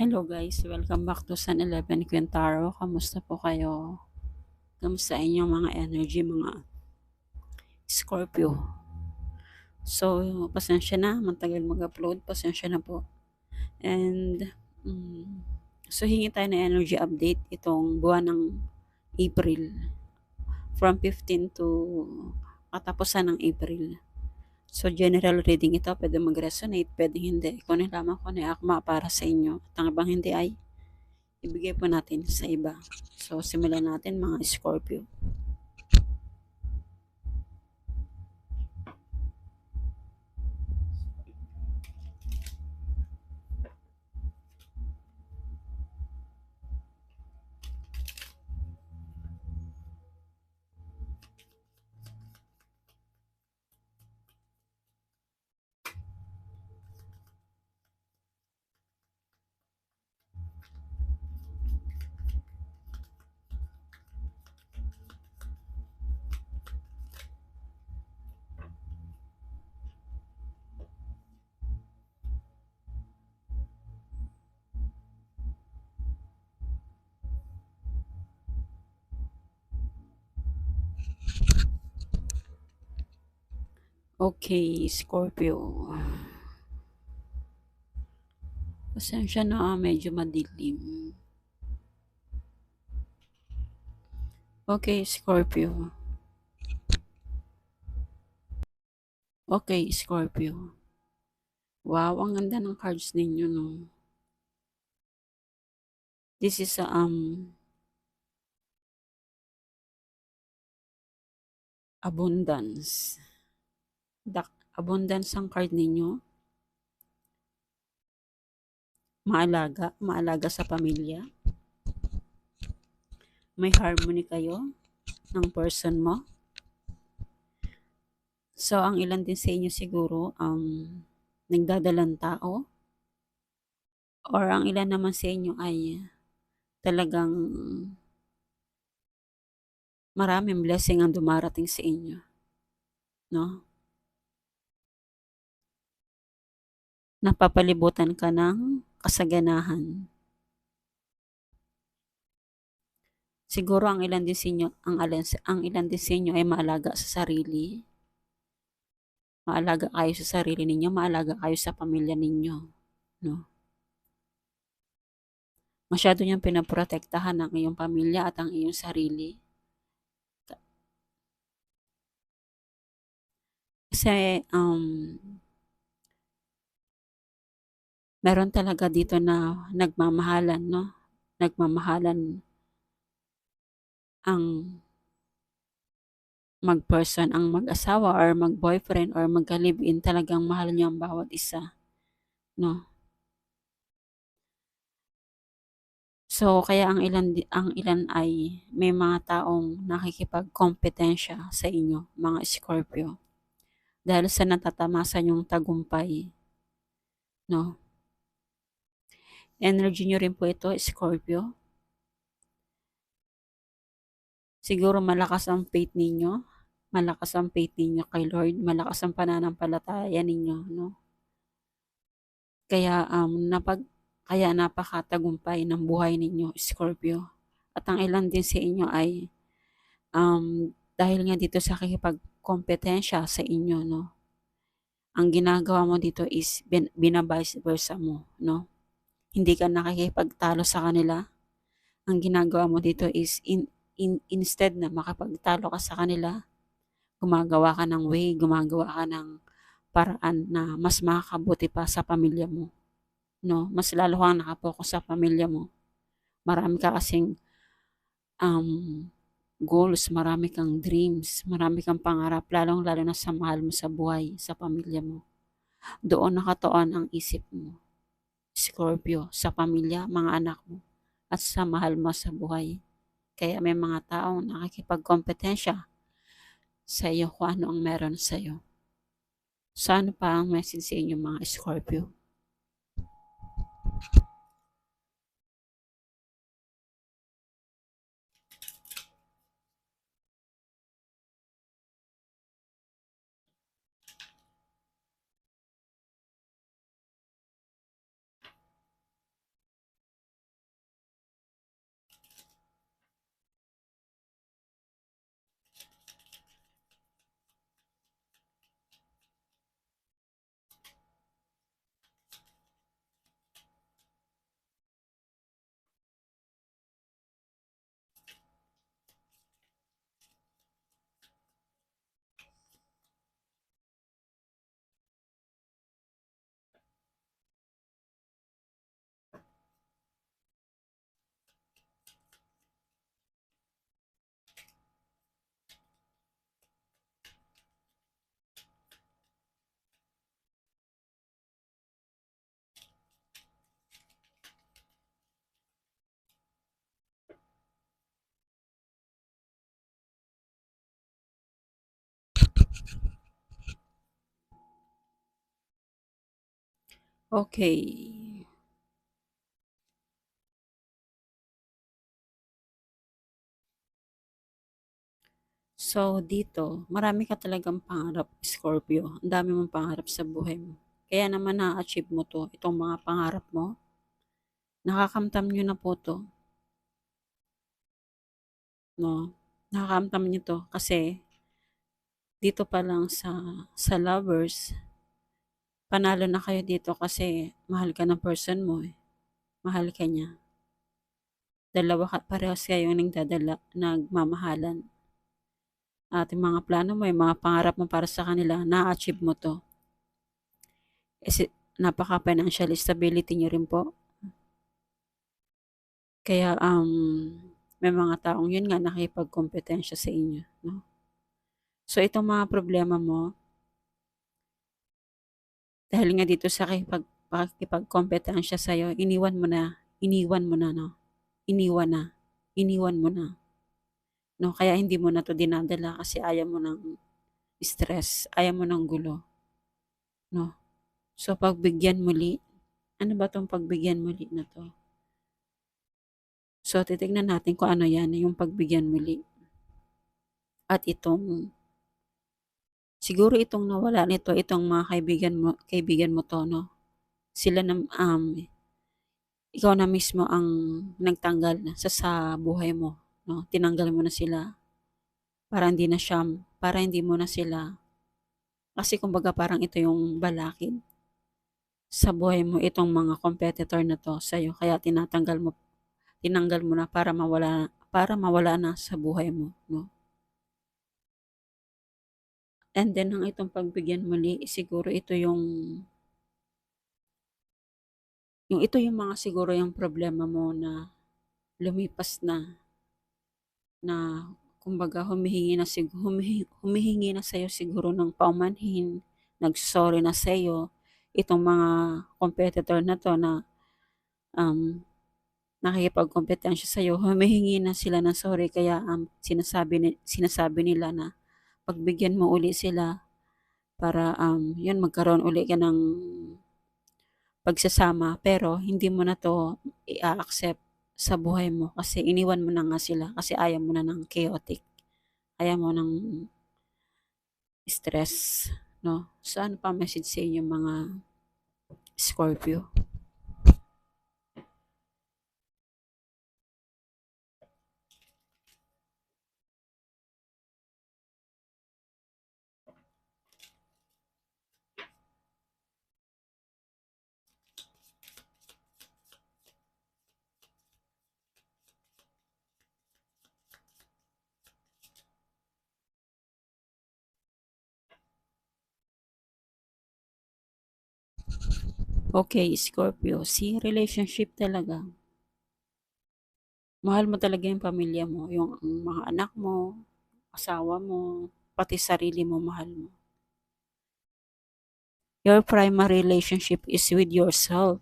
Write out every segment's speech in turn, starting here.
Hello guys, welcome back to San 11 Quintaro. Kamusta po kayo? Kamusta inyong mga energy, mga Scorpio? So, pasensya na, matagal mag-upload, pasensya na po. And, mm, so hingi tayo ng energy update itong buwan ng April. From 15 to katapusan ng April. So, general reading ito, pwede mag-resonate, pwede hindi. Kung ano lamang ano yung akma para sa inyo. At ang ibang hindi ay ibigay po natin sa iba. So, simulan natin mga Scorpio. Okay, Scorpio. Pasensya na, medyo madilim. Okay, Scorpio. Okay, Scorpio. Wow, ang ganda ng cards ninyo, no? This is, um, abundance. Dak abundance ang card ninyo. Maalaga, maalaga sa pamilya. May harmony kayo ng person mo. So, ang ilan din sa inyo siguro um, nagdadalang tao. Or ang ilan naman sa inyo ay talagang maraming blessing ang dumarating sa inyo. No? Napapalibutan ka ng kasaganahan. Siguro ang ilan din inyo, ang, alan, ang ilan inyo ay maalaga sa sarili. Maalaga kayo sa sarili ninyo, maalaga kayo sa pamilya ninyo. No? Masyado niyang pinaprotektahan ang iyong pamilya at ang iyong sarili. Kasi um, meron talaga dito na nagmamahalan, no? Nagmamahalan ang mag-person, ang mag-asawa or mag-boyfriend or mag-live-in, talagang mahal niyo ang bawat isa. No? So, kaya ang ilan, ang ilan ay may mga taong nakikipagkompetensya sa inyo, mga Scorpio. Dahil sa natatamasan yung tagumpay. No? Energy nyo rin po ito, Scorpio. Siguro malakas ang faith ninyo. Malakas ang faith ninyo kay Lord. Malakas ang pananampalataya ninyo, no? Kaya, um, napag, kaya napakatagumpay ng buhay ninyo, Scorpio. At ang ilan din sa inyo ay, um, dahil nga dito sa kikipagkompetensya sa inyo, no? Ang ginagawa mo dito is bin, binabice versa mo, no? Hindi ka nakikipagtalo sa kanila, ang ginagawa mo dito is in, in, instead na makapagtalo ka sa kanila, gumagawa ka ng way, gumagawa ka ng paraan na mas makakabuti pa sa pamilya mo. No, mas lalo kang nakapokus sa pamilya mo. Marami ka kasing um, goals, marami kang dreams, marami kang pangarap, lalong lalo na sa mahal mo sa buhay, sa pamilya mo. Doon nakatuon ang isip mo. Scorpio, sa pamilya, mga anak mo, at sa mahal mo sa buhay. Kaya may mga taong nakikipagkompetensya sa iyo kung ano ang meron sa iyo. So ano pa ang message sa inyo mga Scorpio? Okay. So, dito, marami ka talagang pangarap, Scorpio. Ang dami mong pangarap sa buhay mo. Kaya naman na-achieve mo to, itong mga pangarap mo. Nakakamtam nyo na po to. No? Nakakamtam nyo to kasi dito pa lang sa, sa lovers, panalo na kayo dito kasi mahal ka ng person mo eh. Mahal ka niya. Dalawa ka, parehas kayo nagdadala, nagmamahalan at yung mga plano mo, yung mga pangarap mo para sa kanila, na-achieve mo to. Kasi napaka-financial stability nyo rin po. Kaya um, may mga taong yun nga nakipagkompetensya sa inyo. No? So itong mga problema mo, dahil nga dito sa pakipagkompetensya sa'yo, iniwan mo na, iniwan mo na, no? Iniwan na, iniwan mo na. No, kaya hindi mo na to dinadala kasi ayaw mo ng stress, ayaw mo ng gulo. No? So, pagbigyan muli, ano ba tong pagbigyan muli na to? So, titignan natin kung ano yan, yung pagbigyan muli. At itong, siguro itong nawala nito, itong mga kaibigan mo, kaibigan mo to, no? Sila na, um, ikaw na mismo ang nagtanggal sa, sa buhay mo no? Tinanggal mo na sila para hindi na siya, para hindi mo na sila kasi kumbaga parang ito yung balakid sa buhay mo itong mga competitor na to sa iyo kaya tinatanggal mo tinanggal mo na para mawala para mawala na sa buhay mo no and then ang itong pagbigyan muli siguro ito yung yung ito yung mga siguro yung problema mo na lumipas na na kumbaga humihingi na sig humihingi, humihingi na sa'yo siguro ng paumanhin, nagsorry na sa'yo, itong mga competitor na to na um, nakikipagkompetensya sa'yo, humihingi na sila ng sorry. Kaya um, sinasabi, ni, sinasabi nila na pagbigyan mo uli sila para um, yun magkaroon uli ka ng pagsasama pero hindi mo na to i-accept sa buhay mo kasi iniwan mo na nga sila kasi ayaw mo na ng chaotic. Ayaw mo ng stress, no? So, ano pa message sa inyo mga Scorpio? Okay, Scorpio, si relationship talaga. Mahal mo talaga yung pamilya mo, yung mga anak mo, asawa mo, pati sarili mo mahal mo. Your primary relationship is with yourself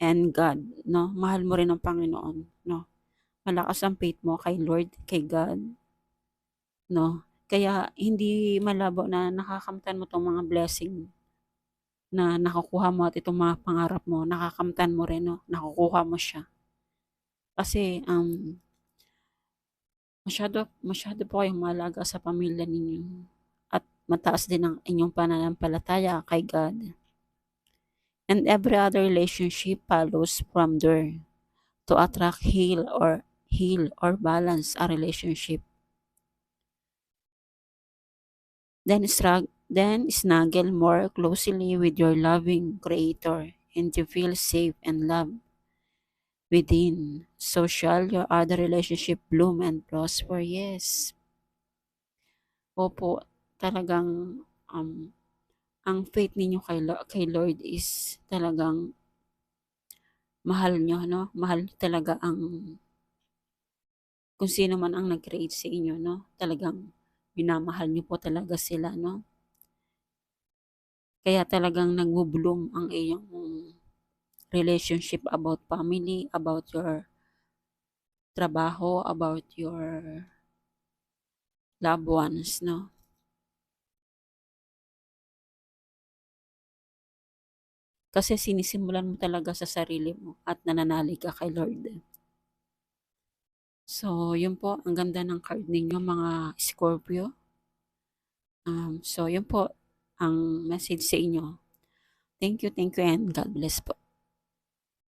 and God, no? Mahal mo rin ang Panginoon, no? Malakas ang faith mo kay Lord, kay God, no? Kaya hindi malabo na nakakamtan mo tong mga blessing na nakukuha mo at itong mga pangarap mo, nakakamtan mo rin, no? nakukuha mo siya. Kasi, um, masyado, masyado po kayong malaga sa pamilya ninyo at mataas din ang inyong pananampalataya kay God. And every other relationship follows from there to attract, heal, or heal or balance a relationship. Then, struggle then snuggle more closely with your loving Creator and to feel safe and loved within. So shall your other relationship bloom and prosper. Yes. Opo, talagang um, ang faith ninyo kay, kay Lord is talagang mahal nyo, no? Mahal talaga ang kung sino man ang nag-create sa inyo, no? Talagang minamahal nyo po talaga sila, no? Kaya talagang nagbubulong ang iyong relationship about family, about your trabaho, about your loved ones, no? Kasi sinisimulan mo talaga sa sarili mo at nananalig ka kay Lord. So, yun po, ang ganda ng card ninyo mga Scorpio. Um, so, yun po, ang message sa inyo. Thank you, thank you, and God bless po.